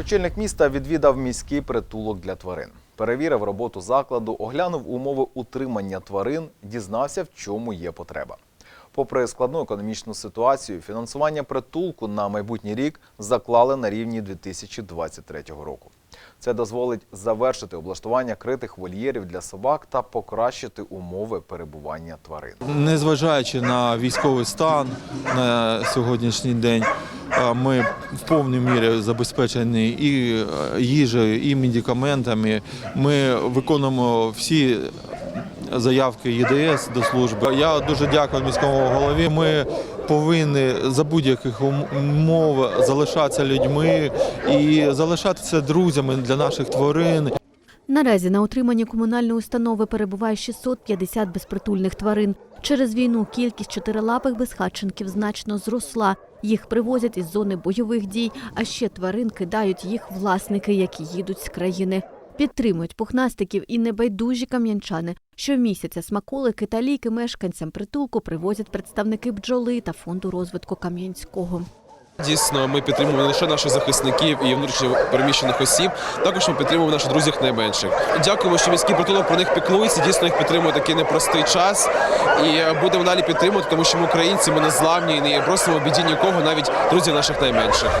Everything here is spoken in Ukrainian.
Очільник міста відвідав міський притулок для тварин. Перевірив роботу закладу, оглянув умови утримання тварин, дізнався, в чому є потреба. Попри складну економічну ситуацію, фінансування притулку на майбутній рік заклали на рівні 2023 року. Це дозволить завершити облаштування критих вольєрів для собак та покращити умови перебування тварин. Незважаючи на військовий стан на сьогоднішній день, ми в повній мірі забезпечені і е, їжею, і медикаментами. Ми виконуємо всі заявки ЄДС до служби. Я дуже дякую міському голові. Ми повинні за будь-яких умов залишатися людьми і залишатися друзями для наших тварин. Наразі на утриманні комунальної установи перебуває 650 безпритульних тварин. Через війну кількість чотирилапих безхатченків значно зросла. Їх привозять із зони бойових дій, а ще тварин кидають їх власники, які їдуть з країни. Підтримують пухнастиків і небайдужі кам'янчани. Щомісяця смаколики та ліки мешканцям притулку привозять представники бджоли та фонду розвитку Кам'янського. Дійсно, ми підтримуємо не лише наших захисників і внутрішньо переміщених осіб, також ми підтримуємо наших друзів найменших. Дякуємо, що міський притулок про них піклується. Дійсно їх підтримує такий непростий час. І будемо далі підтримувати, тому що ми українці, ми незламні і не просимо біді нікого, навіть друзів наших найменших.